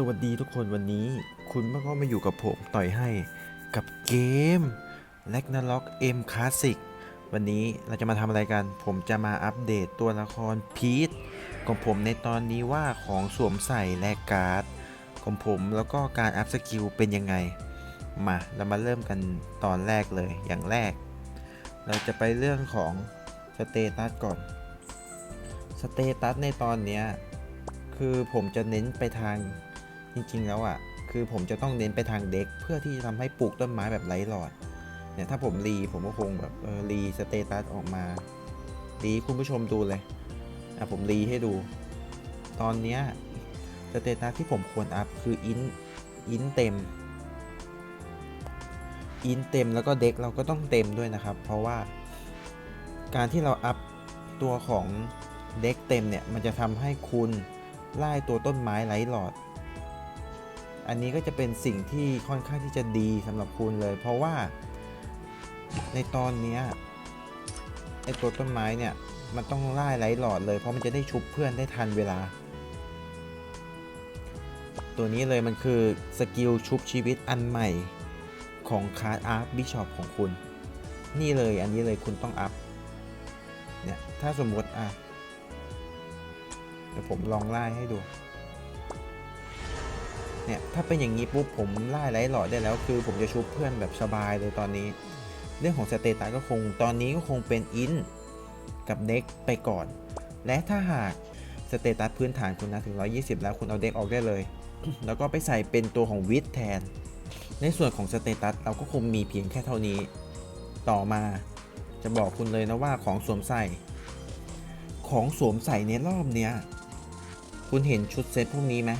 สวัสดีทุกคนวันนี้คุณก็มาอยู่กับผมต่อยให้กับเกม l a g n a r o k M Classic วันนี้เราจะมาทำอะไรกัน ผมจะมาอัปเดตตัวละครพีทของผมในตอนนี้ว่าของสวมใส่และการ์ดของผมแล้วก็การอัพสกิลเป็นยังไง มาเรามาเริ่มกันตอนแรกเลยอย่างแรก เราจะไปเรื่องของสเตตัสก่อนสเตตัสในตอนนี้คือผมจะเน้นไปทาง จริงๆ แล้วอะ คือผมจะต้องเน้นไปทางเด็ก เพื่อที่จะทำให้ปลูกต้นไม้แบบไร้หลอด เนี่ยถ้าผมรีผมก็คงแบบเออรีสเตตัสออกมารีคุณผู้ชมดูเลยอะผมรีให้ดู ตอนเนี้ยสเตตัสที่ผมควรอัพคืออินอินเต็มอินเต็มแล้วก็เด็กเราก็ต้องเต็มด้วยนะครับ เพราะว่าการที่เราอัพตัวของเด็กเต็มเนี่ย มันจะทำให้คุณไล่ตัวต้นไม้ไร้หลอด อันนี้ก็จะเป็นสิ่งที่ค่อนข้างที่จะดีสำหรับคุณเลย เพราะว่าในตอนนี้ไอตัวต้นไม้เนี่ยมันต้องไล่ไร้หลอดเลย เพราะมันจะได้ชุบเพื่อนได้ทันเวลา ตัวนี้เลยมันคือสกิลชุบชีวิตอันใหม่ของคาร์ดอาร์ตบิชอปของคุณ นี่เลยอันนี้เลยคุณต้องอัพเนี่ยถ้าสมมติอะเดี๋ยวผมลองไล่ให้ดู เนี่ยถ้าเป็นอย่างนี้ปุ๊บผมไล่ไร้หลอดได้แล้ว คือผมจะชุบเพื่อนแบบสบายเลยตอนนี้ เรื่องของสเตตัสก็คงตอนนี้ก็คงเป็นอินกับเด็กไปก่อน และถ้าหากสเตตัสพื้นฐานคุณนะถึง 120 แล้วคุณเอาเด็กออกได้เลย แล้วก็ไปใส่เป็นตัวของวิทแทน ในส่วนของสเตตัสเราก็คงมีเพียงแค่เท่านี้ ต่อมาจะบอกคุณเลยนะว่าของสวมใส่ ของสวมใส่ในรอบเนี้ย คุณเห็นชุดเซตพวกนี้ไหม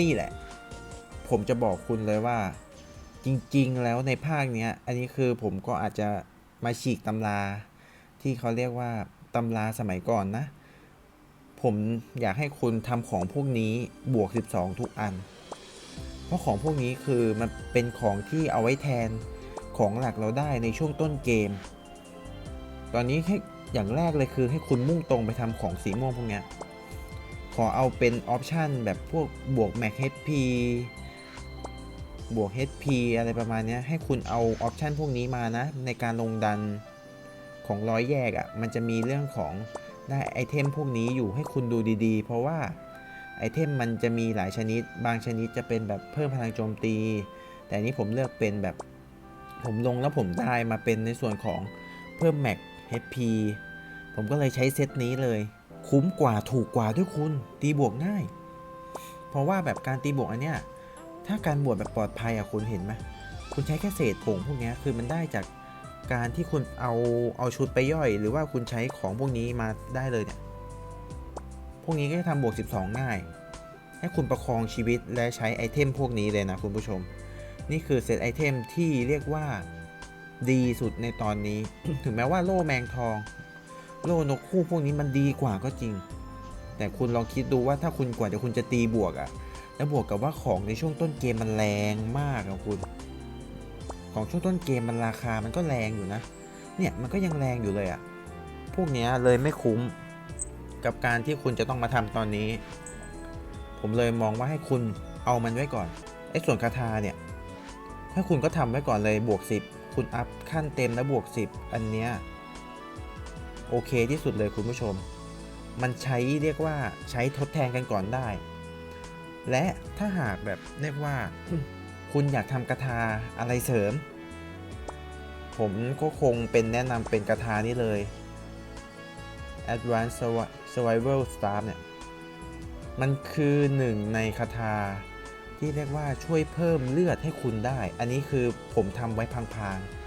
นี่แหละ ผมจะบอกคุณเลยว่า จริงๆ แล้วในภาคเนี้ย อันนี้คือผมก็อาจจะมาฉีกตำรา ที่เขาเรียกว่าตำราสมัยก่อนนะ ผมอยากให้คุณทำของพวกนี้บวก 12 ทุกอัน เพราะของพวกนี้คือมันเป็นของที่เอาไว้แทนของหลักเราได้ในช่วงต้นเกม ตอนนี้แค่อย่างแรกเลยคือให้คุณมุ่งตรงไปทำของสีม่วงพวกเนี้ย ขอเอาเป็นออปชันแบบพวกบวก Mac HP บวก HP อะไรประมาณนี้ให้คุณเอาออปชันพวกนี้มานะ ในการลงดันของร้อยแยกอะ่ะ มันจะมีเรื่องของได้ไอเทมพวกนี้อยู่ให้คุณดูดีๆ เพราะว่าไอเทมมันจะมีหลายชนิด บางชนิดจะเป็นแบบเพิ่มพลังโจมตี แต่นี้ผมเลือกเป็นแบบผมลงแล้วผมได้มาเป็นในส่วนของเพิ่ม Mac HP ผมก็เลยใช้เซตนี้เลย คุ้มกว่าถูกกว่าด้วยคุณตีบวกง่าย เพราะว่าแบบการตีบวกอันเนี้ยถ้าการบวกแบบปลอดภัยอะคุณเห็นไหมคุณใช้แค่เศษผงพวกนี้คือมันได้จากการที่คุณเอาเอาชุดไปย่อย หรือว่าคุณใช้ของพวกนี้มาได้เลยเนี่ยพวกนี้ก็จะทำบวก 12 ง่าย ให้คุณประคองชีวิตและใช้ไอเทมพวกนี้เลยนะคุณผู้ชม นี่คือเซตไอเทมที่เรียกว่าดีสุดในตอนนี้ ถึงแม้ว่าโล่แมงทอง โล่นกคู่พวกนี้มันดีกว่าก็จริง แต่คุณลองคิดดูว่าถ้าคุณกว่าจะคุณจะตีบวกอะแล้วบวกกับว่าของในช่วงต้นเกมมันแรงมากอะคุณ ของช่วงต้นเกมมันราคามันก็แรงอยู่นะ เนี่ยมันก็ยังแรงอยู่เลยอะพวกเนี้ยเลยไม่คุ้มกับการที่คุณจะต้องมาทำตอนนี้ ผมเลยมองว่าให้คุณเอามันไว้ก่อนไอ้ส่วนคาถาเนี่ยถ้าคุณก็ทำไว้ก่อนเลยบวก 10 คุณอัพขั้นเต็มแล้วบวก 10 อันเนี้ย โอเคที่สุดเลยคุณผู้ชม มันใช้เรียกว่าใช้ทดแทนกันก่อนได้ และถ้าหากแบบเรียกว่า คุณอยากทำกระทาอะไรเสริม ผมก็คงเป็นแนะนำเป็นกระทานี้เลย Advanced Survival Staff เนี่ย มันคือหนึ่งในคาถาที่เรียกว่าช่วยเพิ่มเลือดให้คุณได้ อันนี้คือผมทำไว้พางๆ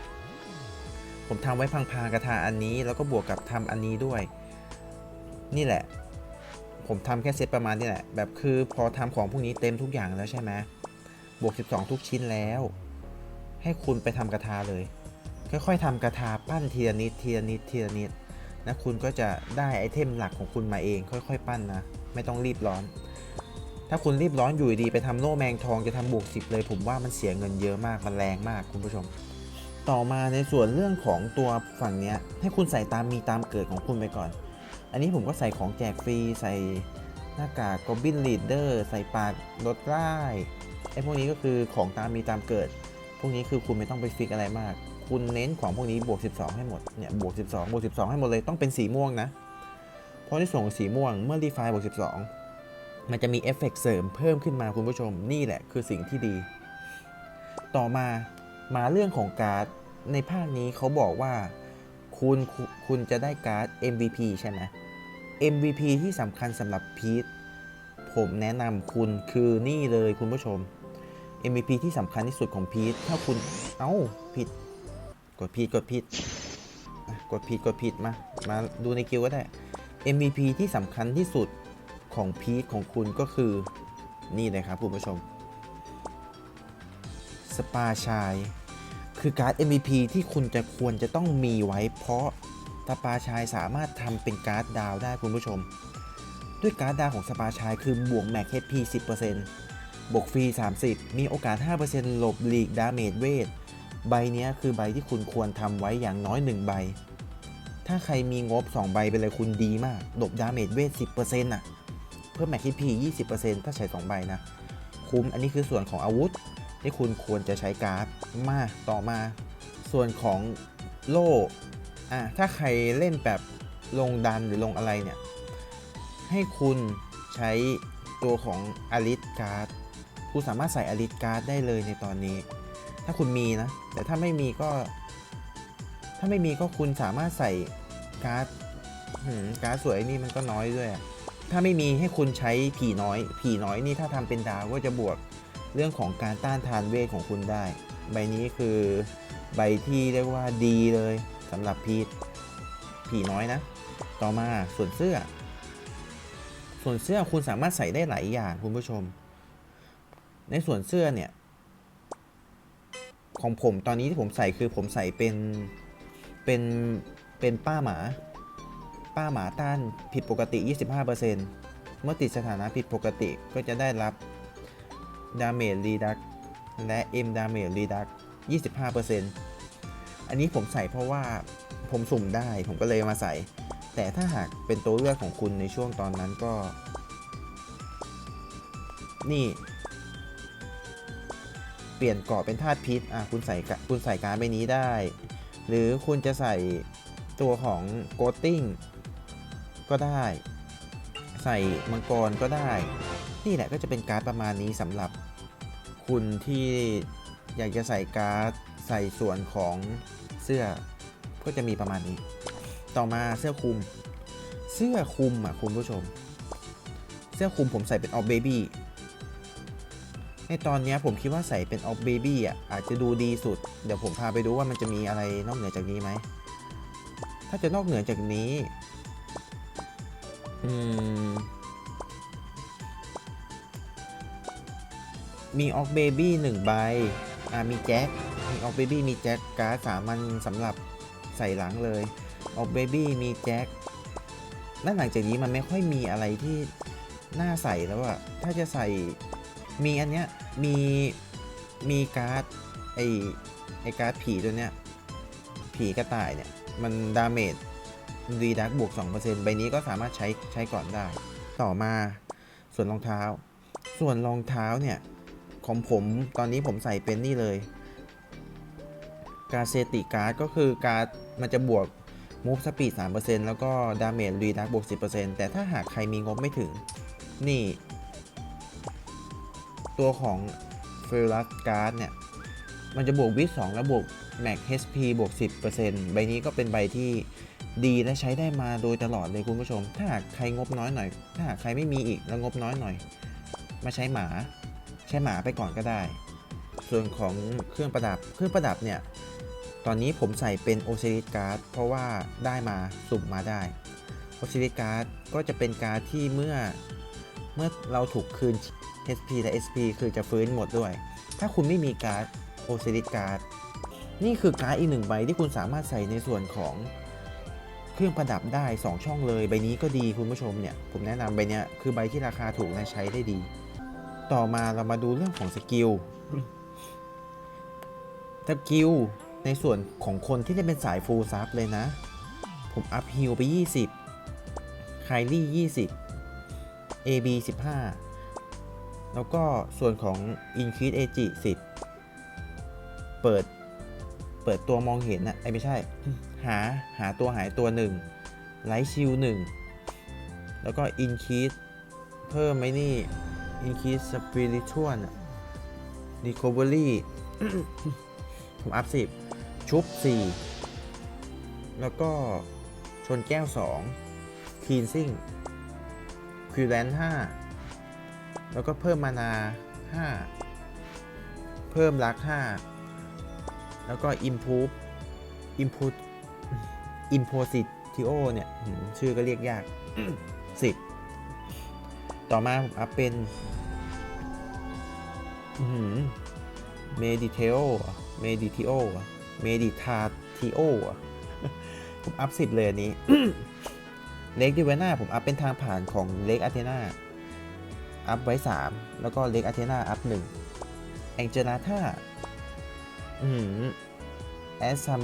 ผมทำไว้พางกระทาอันนี้ แล้วก็บวกกับทำอันนี้ด้วย นี่แหละ ผมทำแค่เซตประมาณนี้แหละ แบบคือพอทำของพวกนี้เต็มทุกอย่างแล้วใช่ไหมบวก 12 ทุกชิ้นแล้ว ให้คุณไปทำกระทาเลย ค่อยๆทำกระทาปั้นทีละนิดทีละนิดทีละนิดนะคุณก็จะได้ไอเทมหลักของคุณมาเอง ค่อย ๆ ปั้นนะ ไม่ต้องรีบร้อน ถ้าคุณรีบร้อนอยู่ดีไปทำโล่แมงทองจะทำบวกสิบเลย ผมว่ามันเสียเงินเยอะมากมันแรงมากคุณผู้ชม ต่อมาในส่วนเรื่องของตัวฝั่งเนี้ยให้คุณใส่ตามมีตามเกิดของคุณไปก่อน อันนี้ผมก็ใส่ของแจกฟรีใส่หน้ากากกอบบินลีดเดอร์ใส่ปากรถไล่ไอ้พวกนี้ก็คือของตามมีตามเกิด พวกนี้คือคุณไม่ต้องไปฟิกอะไรมาก คุณเน้นของพวกนี้บวก 12 ให้หมดเนี่ยบวก 12 บวก 12 ให้หมดเลยต้องเป็นสีม่วงนะ เพราะในส่วนของสีม่วงเมื่อรีไฟบวก 12 มันจะมีเอฟเฟกต์เสริมเพิ่มขึ้นมาคุณผู้ชมนี่แหละคือสิ่งที่ดี ต่อมา มาเรื่องของการ์ดในภาคนี้เขาบอกว่าคุณคุณคุณจะได้การ์ด MVP ใช่ไหม MVP ที่สำคัญสำหรับพีทผมแนะนำคุณคือนี่เลยคุณผู้ชม MVP ที่สำคัญที่สุดของพีทถ้าคุณเอ้าผิด กดผิดกดผิดกดผิดกดผิดมา มาดูในกิวก็ได้ MVP ที่สำคัญที่สุดของพีทของคุณก็คือนี่เลยครับคุณผู้ชม สปาชาย คือการ์ด MVP ที่คุณจะควรจะต้องมีไว้ เพราะสปาชายสามารถทำเป็นการ์ดดาวได้คุณผู้ชม ด้วยการ์ดดาวของสปาชายคือบวกแม็ก HP 10%บวกฟรี 30 มีโอกาส 5%หลบหลีกดาเมจเวท ใบนี้คือใบที่คุณควรทำไว้อย่างน้อย 1 ใบ ถ้าใครมีงบ 2 ใบไปเลยคุณดีมาก หลบดาเมจเวท 10%น่ะ เพิ่มแม็ก HP 20%ถ้าใช้ 2 ใบนะ คุ้ม อันนี้คือส่วนของอาวุธ ที่คุณควรจะใช้การ์ดมาต่อมา ส่วนของโล่อะถ้าใครเล่นแบบลงดันหรือลงอะไรเนี่ย ให้คุณใช้ตัวของอลิสการ์ดคุณสามารถใส่อลิสการ์ดได้เลยในตอนนี้ ถ้าคุณมีนะ แต่ถ้าไม่มีก็ ถ้าไม่มีก็คุณสามารถใส่การ์ดการ์ดสวยนี่มันก็น้อยด้วย ถ้าไม่มีให้คุณใช้ผีน้อย ผีน้อยนี่ถ้าทำเป็นดาวก็จะบวก เรื่องของการต้านทานเวทของคุณได้ ใบนี้คือใบที่เรียกว่าดีเลยสำหรับพีทผีน้อยนะ ต่อมาส่วนเสื้อ ส่วนเสื้อคุณสามารถใส่ได้หลายอย่างคุณผู้ชม ในส่วนเสื้อเนี่ย ของผมตอนนี้ที่ผมใส่คือผมใส่เป็นเป็นเป็นป้าหมา ป้าหมาต้านผิดปกติ 25%เมื่อติดสถานะผิดปกติก็จะได้รับ ดาเมจรีดักและ M ดาเมจรีดัก25%อันนี้ผมใส่เพราะว่าผมสุ่มได้ผมก็เลยมาใส่ แต่ถ้าหากเป็นตัวเลือกของคุณในช่วงตอนนั้นก็ นี่ เปลี่ยนเกาะเป็นธาตุพิษอะคุณใส่คุณใส่การดใบนี้ได้ หรือคุณจะใส่ตัวของโกตติ้งก็ได้ ใส่มังกรก็ได้ นี่แหละก็จะเป็นการ์ดประมาณนี้สำหรับคุณที่อยากจะใส่การ์ดใส่ส่วนของเสื้อก็จะมีประมาณนี้ ต่อมาเสื้อคลุม เสื้อคลุมอะคุณผู้ชม เสื้อคลุมผมใส่เป็นออฟเบบี้ในตอนนี้ผมคิดว่าใส่เป็นออฟเบบี้อะอาจจะดูดีสุด เดี๋ยวผมพาไปดูว่ามันจะมีอะไรนอกเหนือจากนี้ไหม ถ้าจะนอกเหนือจากนี้ อืม มีออกเบบี้หนึ่งใบ อ่ามีแจ็ค มีออกเบบี้มีแจ็คการ์ดสามัญสำหรับใส่หลังเลย ออกเบบี้มีแจ็คแล้วหลังจากนี้มันไม่ค่อยมีอะไรที่น่าใส่แล้วอะถ้าจะใส่ มีอันเนี้ย มี มีการ์ดไอไอการ์ดผีตัวเนี้ย ผีกระต่ายเนี่ย มันดาเมจรีดักบวก 2%ใบนี้ก็สามารถใช้ใช้ก่อนได้ ต่อมาส่วนรองเท้า ส่วนรองเท้าเนี่ย ของผมตอนนี้ผมใส่เป็นนี่เลย การเซติการ์ดก็คือการ์ดมันจะบวก Move Speed 3%แล้วก็ Damage Reduct บวก 10%แต่ถ้าหากใครมีงบไม่ถึง นี่ ตัวของ f e r u s Card เนี่ย มันจะบวกวิท2แล้วบวก Max HP บวก 10%ใบนี้ก็เป็นใบที่ดีและใช้ได้มาโดยตลอดเลยคุณผู้ชม ถ้าหากใครงบน้อยหน่อย ถ้าหากใครไม่มีอีกแล้วงบน้อยหน่อย มาใช้หมา ใช้หมาไปก่อนก็ได้ ส่วนของเครื่องประดับเครื่องประดับเนี่ยตอนนี้ผมใส่เป็นโอซิลิสการ์ดเพราะว่าได้มาสุ่มมาได้โอซิลิสการ์ดก็จะเป็นการ์ดที่เมื่อเมื่อเราถูกคืน HP และ SP คือจะฟื้นหมดด้วย ถ้าคุณไม่มีการ์ดโอซิลิสการ์ดนี่คือการ์ดอีกหนึ่งใบที่คุณสามารถใส่ในส่วนของเครื่องประดับได้ 2 ช่องเลย ใบนี้ก็ดีคุณผู้ชมเนี่ย ผมแนะนำใบเนี้ยคือใบที่ราคาถูกและใช้ได้ดี ต่อมาเรามาดูเรื่องของสกิลสกิลในส่วนของคนที่จะเป็นสายฟูลซับเลยนะ ผมอัพฮิลไป 20ไคลี่ 20 AB 15 แล้วก็ส่วนของ Increase AG 10 เปิด เปิดตัวมองเห็นอะไอไม่ใช่ หา หาตัวหายตัวหนึ่งไลท์ชิลหนึ่งแล้วก็ Increase เพิ่มไหมนี่ Increase Spiritual อะ Recovery ผมอัพ10ชุบ4แล้วก็ชนแก้ว2 Cleansing ค u แ a น5แล้วก็เพิ่มมานา5เพิ่มรัก5แล้วก็ improve input impositio เนี่ย ชื่อก็เรียกยาก10ต่อมาผมอัพเป็น เมดิเทโอเมดิทิโอเมดิทาทิโอผมอัพสิบเลยอันนี้ เล็กดิเวน่าผมอัพเป็นทางผ่านของเล็กอาเทนาอัพไว้ 3 แล้วก็เล็กอาเทนาอัพ1แองเจนาธาอืมแอสซัม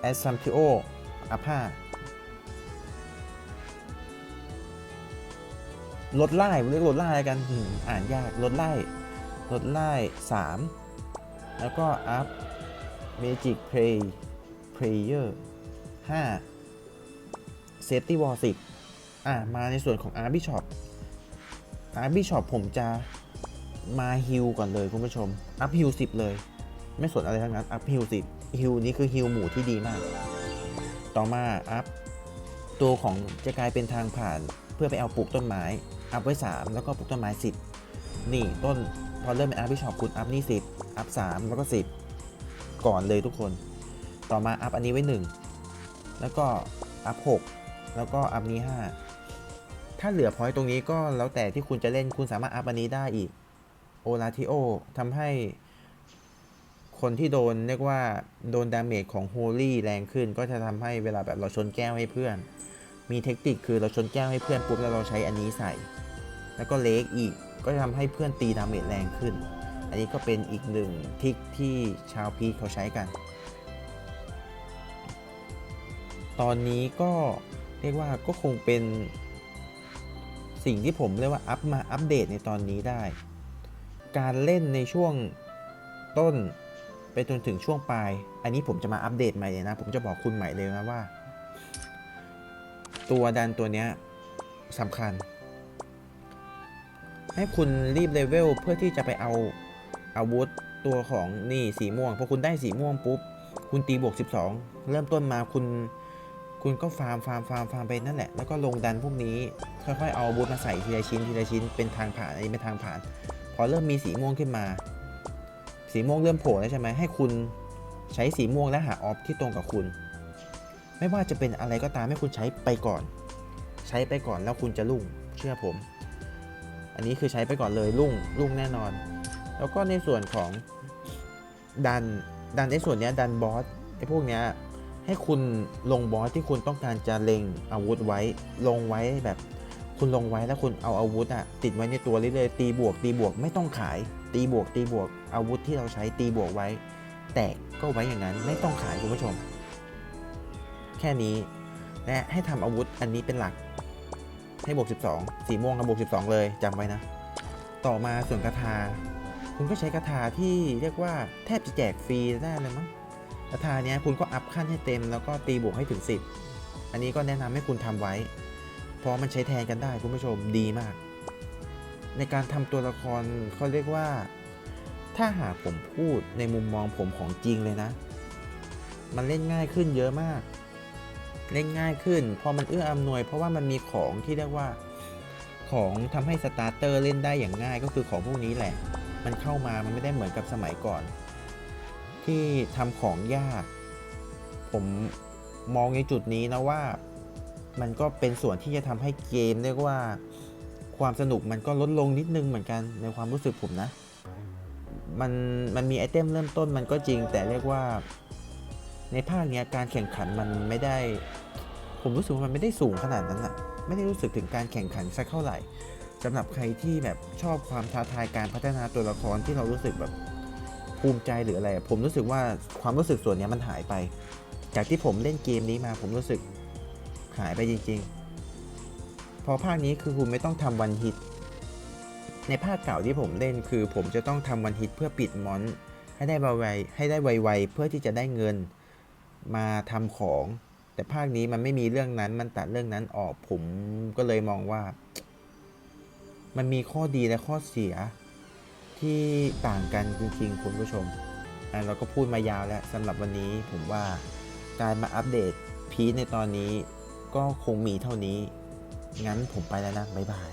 แอสซัมทิโออัพ5ลดไล่เรียกลดไล่กัน อ่านยากลดไล่ ลดไล่ 3 แล้วก็อัพ Magic Play Player 5 Safety Wall 10 อะมาในส่วนของ Art Bishop Art Bishop ผมจะมาฮิลก่อนเลยคุณผู้ชม อัพฮิล10 เลย ไม่สนอะไรทั้งนั้น อัพฮิล10ฮิลนี้คือฮิลหมู่ที่ดีมาก ต่อมาอัพตัวของจะกลายเป็นทางผ่านเพื่อไปเอาปลูกต้นไม้ อัพไว้ 3 แล้วก็ปลูกต้นไม้ 10 นี่ต้น พอเริ่มเป็นอาร์พิชอปคุณอัพนี่สิบอัพสามแล้วก็สิบก่อนเลยทุกคน ต่อมาอัพอันนี้ไว้หนึ่งแล้วก็อัพหกแล้วก็อัพนี้ห้าถ้าเหลือพอยต์ตรงนี้ก็แล้วแต่ที่คุณจะเล่นคุณสามารถอัพอันนี้ได้อีกโอลาทิโอทำให้คนที่โดนเรียกว่าโดนดาเมจของโฮลี่แรงขึ้น ก็จะทำให้เวลาแบบเราชนแก้วให้เพื่อน มีเทคนิคคือเราชนแก้วให้เพื่อนปุ๊บแล้วเราใช้อันนี้ใส่ แล้วก็เล็กอีกก็จะทำให้เพื่อนตีดาเมจแรงขึ้น อันนี้ก็เป็นอีกหนึ่งทิกที่ชาวพีเขาใช้กัน ตอนนี้ก็เรียกว่าก็คงเป็นสิ่งที่ผมเรียกว่าอัพมาอัปเดตในตอนนี้ได้ การเล่นในช่วงต้นไปจนถึงช่วงปลาย อันนี้ผมจะมาอัปเดตใหม่เลยนะ ผมจะบอกคุณใหม่เลยนะว่า ตัวดันตัวเนี้ยสำคัญ ให้คุณรีบเลเวลเพื่อที่จะไปเอาอาวุธตัวของนี่สีม่วงพอคุณได้สีม่วงปุ๊บ คุณตีบวก 12 เริ่มต้นมาคุณ คุณก็ฟาร์มฟาร์มฟาร์มฟาร์มไปนั่นแหละ แล้วก็ลงดันพวกนี้ค่อยๆเอาอาวุธมาใส่ทีละชิ้นทีละชิ้นเป็นทางผ่านอันนี้เป็นทางผ่าน พอเริ่มมีสีม่วงขึ้นมา สีม่วงเริ่มโผล่แล้วใช่ไหมให้คุณใช้สีม่วงและหาออฟที่ตรงกับคุณ ไม่ว่าจะเป็นอะไรก็ตามให้คุณใช้ไปก่อน ใช้ไปก่อนแล้วคุณจะรุ่งเชื่อผม อันนี้คือใช้ไปก่อนเลยรุ่งรุ่งแน่นอน แล้วก็ในส่วนของดันดันในส่วนเนี้ยดันบอสไอ้พวกเนี้ยให้คุณลงบอสที่คุณต้องการจะเล็งอาวุธไว้ลงไว้แบบคุณลงไว้แล้วคุณเอาอาวุธอะติดไว้ในตัวเรื่อยๆตีบวกตีบวกไม่ต้องขาย ตีบวกตีบวกอาวุธที่เราใช้ตีบวกไว้ แตกก็ไว้อย่างนั้นไม่ต้องขายคุณผู้ชม แค่นี้และให้ทำอาวุธอันนี้เป็นหลัก ให้บวก 12 สีม่วงกับบวก 12 เลยจำไว้นะ ต่อมาส่วนคาถาคุณก็ใช้คาถาที่เรียกว่าแทบจะแจกฟรีได้เลยมั้งคาถาเนี้ยคุณก็อัพขั้นให้เต็มแล้วก็ตีบวกให้ถึง 10 อันนี้ก็แนะนำให้คุณทำไว้ เพราะมันใช้แทนกันได้คุณผู้ชมดีมาก ในการทำตัวละครเขาเรียกว่า ถ้าหากผมพูดในมุมมองผมของจริงเลยนะ มันเล่นง่ายขึ้นเยอะมาก เล่นง่ายขึ้น พอมันเอื้ออำนวย เพราะว่ามันมีของที่เรียกว่าของทำให้สตาร์เตอร์เล่นได้อย่างง่ายก็คือของพวกนี้แหละ มันเข้ามามันไม่ได้เหมือนกับสมัยก่อน ที่ทำของยาก ผมมองในจุดนี้นะว่ามันก็เป็นส่วนที่จะทำให้เกมเรียกว่าความสนุกมันก็ลดลงนิดนึงเหมือนกันในความรู้สึกผมนะ มันมันมีไอเทมเริ่มต้นมันก็จริงแต่เรียกว่า ในภาคเนี้ยการแข่งขันมันไม่ได้ ผมรู้สึกว่ามันไม่ได้สูงขนาดนั้นอะไม่ได้รู้สึกถึงการแข่งขันสักเท่าไหร่สำหรับใครที่แบบชอบความท้าทายการพัฒนาตัวละครที่เรารู้สึกแบบภูมิใจหรืออะไร ผมรู้สึกว่าความรู้สึกส่วนนี้มันหายไป จากที่ผมเล่นเกมนี้มาผมรู้สึกหายไปจริง ๆ พอภาคนี้คือคุณไม่ต้องทำวันฮิต ในภาคเก่าที่ผมเล่นคือ ผมจะต้องทำวันฮิตเพื่อปิดมอนให้ได้ไวๆให้ได้ไวๆเพื่อที่จะได้เงิน มาทำของ แต่ภาคนี้มันไม่มีเรื่องนั้น มันตัดเรื่องนั้นออกผมก็เลยมองว่า มันมีข้อดีและข้อเสียที่ต่างกันจริงๆคุณผู้ชมอะเราก็พูดมายาวแล้วสำหรับวันนี้ผมว่าการมาอัปเดตพีในตอนนี้ก็คงมีเท่านี้ งั้นผมไปแล้วนะ บ๊ายบาย